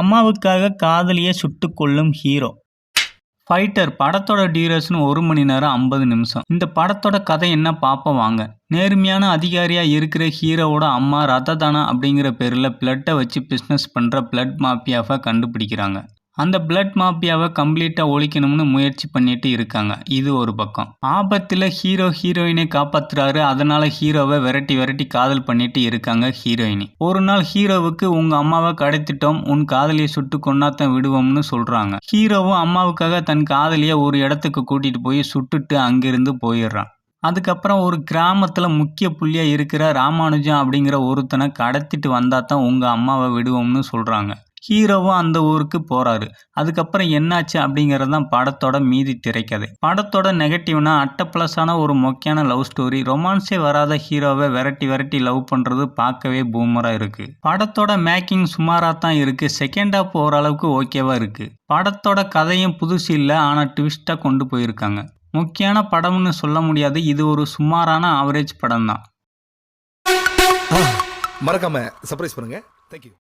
அம்மாவுக்காக காதலியை சுட்டு கொள்ளும் ஹீரோ. ஃபைட்டர் படத்தோட டியூரேஷன் ஒரு மணி நேரம் ஐம்பது நிமிஷம். இந்த படத்தோட கதை என்ன பார்ப்போம் வாங்க. நேர்மையான அதிகாரியாக இருக்கிற ஹீரோவோட அம்மா ரத்ததானா அப்படிங்கிற பேரில் பிளட்டை வச்சு பிஸ்னஸ் பண்ணுற பிளட் மாஃபியாவை கண்டுபிடிக்கிறாங்க. அந்த பிளட் மாஃபியாவை கம்ப்ளீட்டாக ஒழிக்கணும்னு முயற்சி பண்ணிட்டு இருக்காங்க. இது ஒரு பக்கம். ஆபத்தில் ஹீரோ ஹீரோயினை காப்பாத்துறாரு. அதனால ஹீரோவை விரட்டி விரட்டி காதல் பண்ணிட்டு இருக்காங்க ஹீரோயினி ஒரு நாள் ஹீரோவுக்கு உங்க அம்மாவை கடத்திட்டோம். உன் காதலியை சுட்டு கொண்டாத்தான் விடுவோம்னு சொல்றாங்க. ஹீரோவும் அம்மாவுக்காக தன் காதலியை ஒரு இடத்துக்கு கூட்டிட்டு போய் சுட்டுட்டு அங்கிருந்து போயிடுறான். அதுக்கப்புறம் ஒரு கிராமத்தில் முக்கிய புள்ளியாக இருக்கிற ராமானுஜம் அப்படிங்கிற ஒருத்தனை கடத்திட்டு வந்தால் தான் உங்கள் அம்மாவை விடுவோம்னு சொல்கிறாங்க ஹீரோவும் அந்த ஊருக்கு போகிறாரு அதுக்கப்புறம் என்னாச்சு அப்படிங்கிறது தான் படத்தோட மீதி திரைக்கதை. படத்தோட நெகட்டிவ்னா அட்டப்ளஸான ஒரு மொக்கையான லவ் ஸ்டோரி. ரொமான்ஸே வராத ஹீரோவை விரட்டி விரட்டி லவ் பண்ணுறது பார்க்கவே பூமராக இருக்குது படத்தோட மேக்கிங் சுமாராக தான் இருக்குது செகண்ட் போகிற ஓரளவுக்கு ஓகேவாக இருக்குது படத்தோட கதையும் புதுசு இல்லை. ஆனால் ட்விஸ்ட்டாக கொண்டு போயிருக்காங்க. முக்கியமான படம்னு சொல்ல முடியாது. இது ஒரு சுமாரான ஆவரேஜ் படம் தான் மறக்காம சர்ப்ரைஸ் பண்ணுங்க. தேங்க்யூ